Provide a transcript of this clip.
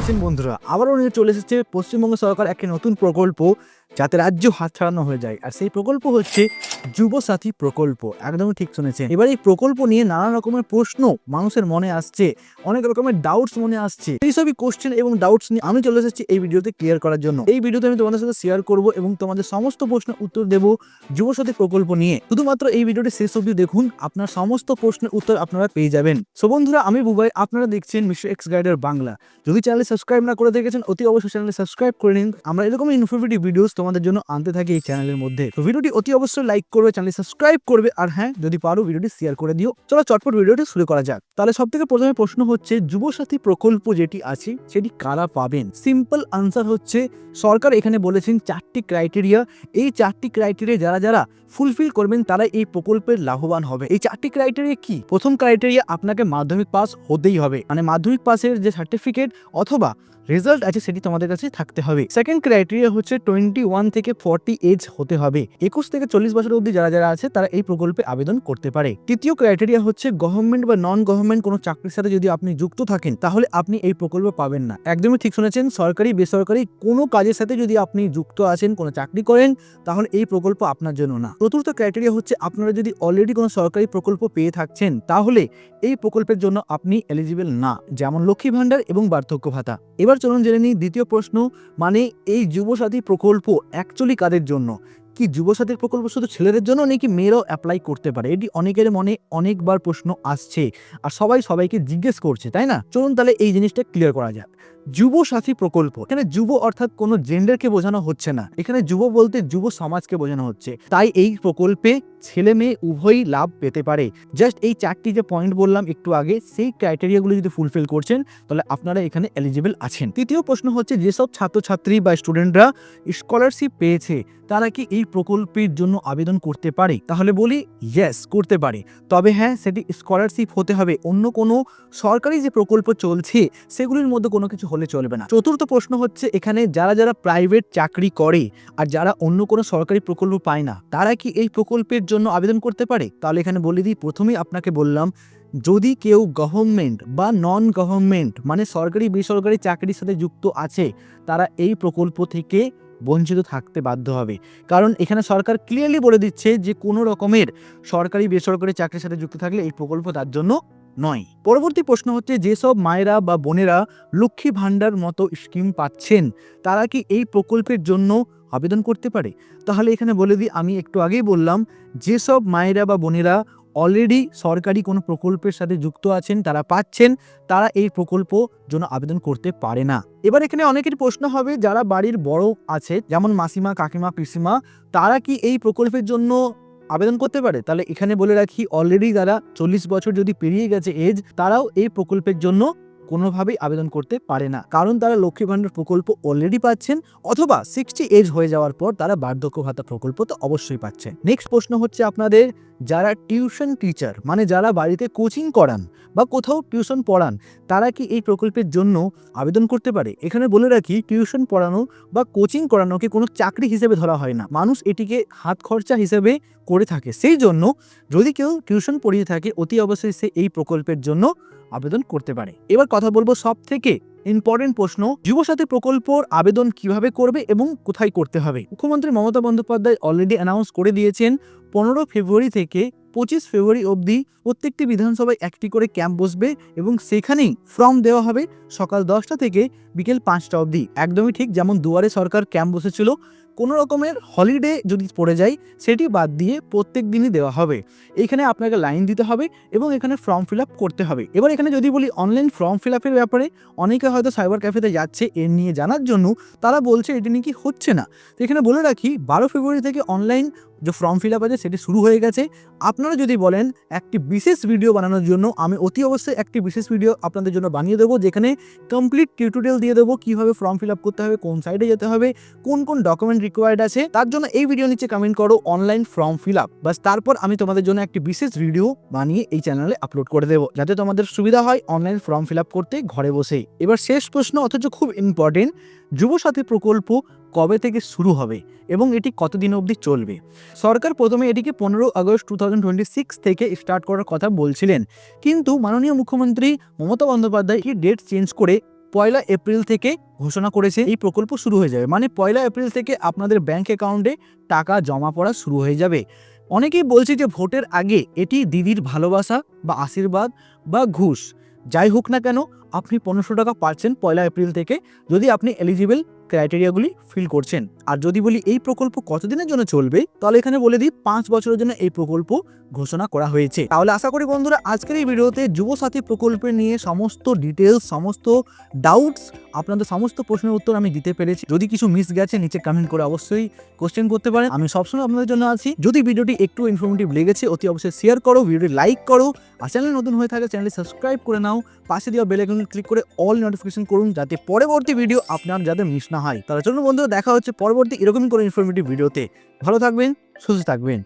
আছেন বন্ধুরা, আবারও নিয়ে চলে এসেছে পশ্চিমবঙ্গ সরকার একটি নতুন প্রকল্প যাতে রাজ্য হাতছাড়ানো হয়ে যায়। আর সেই প্রকল্প হচ্ছে যুবসাথী প্রকল্প। একদমই ঠিক শুনেছেন। এবার এই প্রকল্প নিয়ে নানা রকমের প্রশ্ন মানুষের মনে আসছে, অনেক রকমের ডাউটস মনে আসছে। এই সবই কোশ্চেন এবং ডাউটস নিয়ে আমি চলে এসেছি এই ভিডিওতে ক্লিয়ার করার জন্য। এই ভিডিওতে আমি তোমাদের সাথে শেয়ার করব এবং তোমাদের সমস্ত প্রশ্নের উত্তর দেব যুবসাথী প্রকল্প নিয়ে। শুধুমাত্র এই ভিডিওটি শেষ অবধি দেখুন, আপনার সমস্ত প্রশ্নের উত্তর আপনারা পেয়ে যাবেন। সো বন্ধুরা, আমি বুবাই, আপনারা দেখছেন মিস্টার এক্স গাইডার বাংলা। যদি চ্যানেলে সাবস্ক্রাইব না করে দেখেছেন, অতি অবশ্যই চ্যানেলে সাবস্ক্রাইব করে নিন। আমরা এরকম ইনফরমেটিভ ভিডিওস তোমাদের জন্য আনতে থাকি এই চ্যানেলের মধ্যে। তো ভিডিওটি অতি অবশ্যই লাইক করবে চ্যানেল সাবস্ক্রাইব করবে, আর হ্যাঁ যদি পারো ভিডিওটি শেয়ার করে দিও। চলো চটপট ভিডিওটি শুরু করা যাক। তাহলে সব থেকে প্রথমে প্রশ্ন হচ্ছে, যুবসাথী প্রকল্প যেটি আছে, সেটি কারা পাবেন? সিম্পল আনসার হচ্ছে, সরকার এখানে বলেছেন চারটি ক্রাইটেরিয়া এই চারটি ক্রাইটেরিয়া যারা যারা ফুলফিল করবেন, তারা এই প্রকল্পের লাভবান হবে। এই চারটি ক্রাইটেরিয়া কি? প্রথম ক্রাইটেরিয়া আপনাকে মাধ্যমিক পাস হতেই হবে। মানে মাধ্যমিক পাসের যে সার্টিফিকেট অথবা রেজাল্ট আছে সেটি তোমাদের কাছে থাকতে হবে। সেকেন্ড ক্রাইটেরিয়া হচ্ছে টোয়েন্টি ওয়ান থেকে ফর্টি এজ হতে হবে। একুশ থেকে চল্লিশ বছর অবধি যারা যারা আছে, তারা এই প্রকল্পে আবেদন করতে পারে। তৃতীয় ক্রাইটেরিয়া হচ্ছে গভর্নমেন্ট বা নন গভর্নমেন্ট কোনো চাকরির সাথে যদি আপনি যুক্ত থাকেন, তাহলে আপনি এই প্রকল্প পাবেন না। একদমই ঠিক শুনেছেন, সরকারি, বেসরকারি কোনো কাজের সাথে যদি আপনি যুক্ত আছেন, কোনো চাকরি করেন, তাহলে এই প্রকল্প আপনার জন্য না। চতুর্থ ক্রাইটেরিয়া হচ্ছে আপনারা যদি অলরেডি কোনো সরকারি প্রকল্প পেয়ে থাকছেন, তাহলে এই প্রকল্পের জন্য আপনি এলিজিবল না। যেমন লক্ষ্মী ভাণ্ডার এবং বার্ধক্য ভাতা। এবার চলুন জেনে নিই দ্বিতীয় প্রশ্ন মানে এই যুবসাথী প্রকল্প অ্যাকচুয়ালি কাদের জন্য? কি যুবসাথীর প্রকল্প শুধু ছেলেদের জন্য নাকি মেয়েরাও অ্যাপ্লাই করতে পারে? এটি অনেকের মনে অনেকবার প্রশ্ন আসছে, আর সবাই সবাইকে জিজ্ঞেস করছে, তাই না? চলুন তাহলে এই জিনিসটা ক্লিয়ার করা যাক। যুব সাথী প্রকল্প। এখানে যুব অর্থাৎ কোনো জেন্ডারকে বোঝানো হচ্ছে না। এখানে যুব বলতে যুব সমাজকে বোঝানো হচ্ছে। তাই এই প্রকল্পে ছেলে মেয়ে উভয়ই লাভ পেতে পারে। জাস্ট এই চারটি যে পয়েন্ট বললাম একটু আগে, সেই ক্রাইটেরিয়াগুলো যদি ফুলফিল করছেন, তাহলে আপনারা এখানে এলিজিবল আছেন। তৃতীয় প্রশ্ন হচ্ছে, যেসব ছাত্রছাত্রী বা স্টুডেন্টরা স্কলারশিপ পেয়েছে, তারা কি এই প্রকল্পের জন্য আবেদন করতে পারে? তাহলে বলি ইয়েস করতে পারে। তবে হ্যাঁ সেটি স্কলারশিপ হতে হবে। অন্য কোনো সরকারি যে প্রকল্প চলছে, সেগুলির মধ্যে কোনো কিছু হলে চলবে না। চতুর্থ প্রশ্ন হচ্ছে, এখানে যারা যারা প্রাইভেট চাকরি করে আর যারা অন্য কোনো সরকারি প্রকল্প পায় না, তারা কি এই প্রকল্পের জন্য আবেদন করতে পারে? তাহলে এখানে বলে দিই, প্রথমেই আপনাকে বললাম, যদি কেউ গভর্নমেন্ট বা নন গভর্নমেন্ট মানে সরকারি বেসরকারি চাকরির সাথে যুক্ত আছে, তারা এই প্রকল্প থেকে বঞ্চিত থাকতে বাধ্য হবে। কারণ এখানে সরকার ক্লিয়ারলি বলে দিচ্ছে যে, কোনো রকমের সরকারি বেসরকারি চাকরির সাথে যুক্ত থাকলে এই প্রকল্প তার জন্য নয়। পরবর্তী প্রশ্ন হচ্ছে, যেসব মায়েরা বা বোনেরা লক্ষ্মী ভাণ্ডার মতো স্কিম পাচ্ছেন, তারা কি এই প্রকল্পের জন্য আবেদন করতে পারে? তাহলে এখানে বলে দিই, আমি একটু আগেই বললাম, যেসব মায়েরা বা বোনেরা অলরেডি সরকারি কোনো প্রকল্পের সাথে যুক্ত আছেন, তারা পাচ্ছেন, তারা এই প্রকল্প জন্য আবেদন করতে পারে না। এবার এখানে অনেকের প্রশ্ন হবে, যারা বাড়ির বড় আছে, যেমন মাসিমা, কাকিমা, পিসিমা, তারা কি এই প্রকল্পের জন্য আবেদন করতে পারে, তাহলে এখানে বলে রাখি অলরেডি যারা চল্লিশ বছর যদি পেরিয়ে গেছে এজ তারাও এই প্রকল্পের জন্য কোনোভাবেই আবেদন করতে পারে না। কারণ তারা লক্ষ্মী ভাণ্ডার প্রকল্প অলরেডি পাচ্ছেন, অথবা সিক্সটি এজ হয়ে যাওয়ার পর তারা বার্ধক্য ভাতা প্রকল্প তো অবশ্যই পাচ্ছে নেক্সট প্রশ্ন হচ্ছে আপনাদের যারা টিউশন টিচার মানে যারা বাড়িতে কোচিং করান বা কোথাও টিউশন পড়ান, তারা কি এই প্রকল্পের জন্য আবেদন করতে পারে? এখানে বলে রাখি, টিউশন পড়ানো বা কোচিং করানোকে কোনো চাকরি হিসেবে ধরা হয় না। মানুষ এটিকে হাত খরচা হিসেবে করে থাকে। সেই জন্য যদি কেউ টিউশন পড়িয়ে থাকে, অতি অবশ্যই সে এই প্রকল্পের জন্য আবেদন করতে পারে। এবার কথা বলব সব থেকে ইম্পর্টেন্ট প্রশ্ন, যুবসাথী প্রকল্পর আবেদন কীভাবে করবে এবং কোথায় করতে হবে? মুখ্যমন্ত্রী মমতা বন্দ্যোপাধ্যায় অলরেডি অ্যানাউন্স করে দিয়েছেন, পনেরো ফেব্রুয়ারি থেকে পঁচিশ ফেব্রুয়ারি অবধি প্রত্যেকটি বিধানসভায় একটি করে ক্যাম্প বসবে এবং সেখানেই ফর্ম দেওয়া হবে সকাল দশটা থেকে বিকেল পাঁচটা অবধি। একদমই ঠিক যেমন দুয়ারে সরকার ক্যাম্প বসেছিল কোনো রকমের হলিডে যদি পড়ে যায়, সেটি বাদ দিয়ে প্রত্যেক দিনই দেওয়া হবে। এখানে আপনাকে লাইন দিতে হবে এবং এখানে ফর্ম ফিল করতে হবে। এবার এখানে যদি বলি অনলাইন ফর্ম ফিল ব্যাপারে, অনেকে হয়তো সাইবার ক্যাফেতে যাচ্ছে এর নিয়ে জানার জন্য তারা বলছে এটি নাকি হচ্ছে না। তো এখানে বলে রাখি, বারো ফেব্রুয়ারি থেকে অনলাইন যে ফর্ম ফিল আপ আছে সেটি শুরু হয়ে গেছে। আপনারা যদি বলেন একটি বিশেষ ভিডিও বানানোর জন্য, আমি অতি অবশ্যই একটি বিশেষ ভিডিও আপনাদের জন্য বানিয়ে দেবো, যেখানে কমপ্লিট টিউটোরিয়াল দিয়ে দেবো কীভাবে ফর্ম ফিল আপ করতে হবে, কোন সাইডে যেতে হবে, কোন কোন ডকুমেন্ট রিকোয়ার্ড আছে। তার জন্য এই ভিডিও নিচে কমেন্ট করো অনলাইন ফর্ম ফিল আপ বাস তারপর আমি তোমাদের জন্য একটি বিশেষ ভিডিও বানিয়ে এই চ্যানেলে আপলোড করে দেবো, যাতে তোমাদের সুবিধা হয় অনলাইন ফর্ম ফিল আপ করতে, ঘরে বসেই। এবার শেষ প্রশ্ন, অথচ খুব ইম্পর্টেন্ট যুবসাথী প্রকল্প কবে থেকে শুরু হবে এবং এটি কতদিন অবধি চলবে? সরকার প্রথমে এটিকে পনেরো August two thousand twenty six থেকে স্টার্ট করার কথা বলছিলেন। কিন্তু মাননীয় মুখ্যমন্ত্রী মমতা বন্দ্যোপাধ্যায় এই ডেট চেঞ্জ করে পয়লা এপ্রিল থেকে ঘোষণা করেছে? এই প্রকল্প শুরু হয়ে যাবে। মানে পয়লা এপ্রিল থেকে আপনাদের ব্যাংক অ্যাকাউন্টে টাকা জমা পড়া শুরু হয়ে যাবে। অনেকেই বলছে যে ভোটের আগে এটি দিদির ভালোবাসা বা আশীর্বাদ বা ঘুষ। যাই হোক না কেন আপনি পনেরোশো টাকা পাচ্ছেন পয়লা এপ্রিল থেকে। যদি আপনি এলিজিবল ক্রাইটেরিয়াগুলি ফিল করছেন। আর যদি বলি এই প্রকল্প কতদিনের জন্য চলবে, তাহলে এখানে বলে দিই পাঁচ বছরের জন্য এই প্রকল্প ঘোষণা করা হয়েছে। তাহলে আশা করি বন্ধুরা আজকের এই ভিডিওতে যুবসাথী প্রকল্পের নিয়ে সমস্ত ডিটেলস সমস্ত ডাউটস আপনাদের সমস্ত প্রশ্নের উত্তর আমি দিতে পেরেছি। যদি কিছু মিস গেছে, নিচে কমেন্ট করে অবশ্যই কোশ্চেন করতে পারেন। আমি সবসময় আপনাদের জন্য আছি। যদি ভিডিওটি একটু ইনফরমেটিভ লেগেছে, অতি অবশ্যই শেয়ার করো, ভিডিওটি লাইক করো, আর চ্যানেল নতুন হয়ে থাকে চ্যানেলটি সাবস্ক্রাইব করে নাও। পাশে দেওয়া বেল আইকন ক্লিক করে অল নোটিফিকেশন করুন, যাতে পরবর্তী ভিডিও আপনার যাতে মিস না হয়। তাহলে চলুন বন্ধুরা, দেখা হচ্ছে পরবর্তী এরকমই করে ইনফরমেটিভ ভিডিওতে ভালো থাকবেন, সুস্থ থাকবেন।